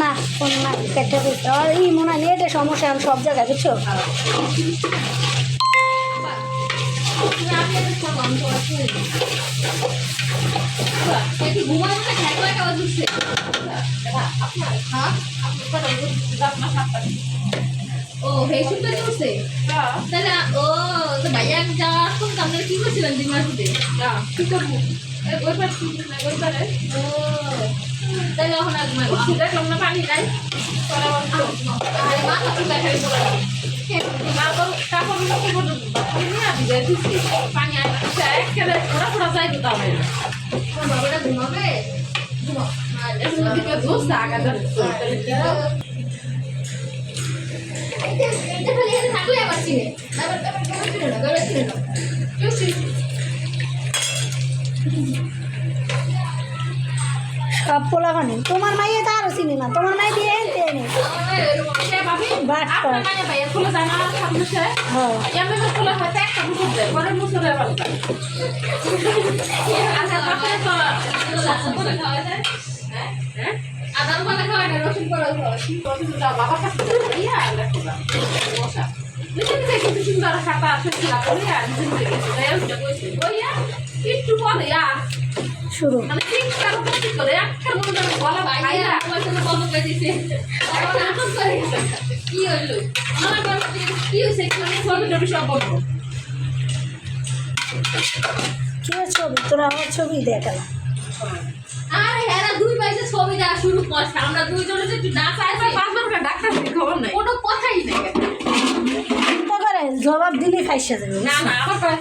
না ফোন না কেটে দিতে আর এই মনে হয় সমস্যা এখন সব জায়গায় বুঝছ? আমি চলছে। তাহলে ও কি করছিলেন দুই মাস না কি করব ওই পারে ওই পারে ও তাহলে এখন আর ঘুমাবো উঠছি দেখলাম না পানি নাই। পানি আসছে ফোড়া ফোড়া যাই তো তোমার বাবাটা ঘুমাবে? এখানে থাকলে আবার চিনে। চিনে না গলা চিনে না সব পোলাগানি তোমার মাইয়ে তো আরও চিনি না তোমার মাই দিয়ে এনতে এনে। মানে হ্যাঁ? হ্যাঁ? আদার পাতা খাওয়া না, রসুন করা খাওয়া প্রতিদিনটা বাবার একটু পরে আর শুরু। মানে কারও প্রতি করে কি হইল আমার কি কি সব বলব কি ছবি, তোরা আমার ছবি দেখালাম আরে হেরা দুই পয়সা ছবি দেওয়া শুরু করছে, আমরা দুইজনে যে একটু নাচ আছে পাঁচবার করে ডাক্তার খবর নাই কোনো কথাই নেই চিন্তা করে জবাব দিলে খাইসা যাবে না না আমার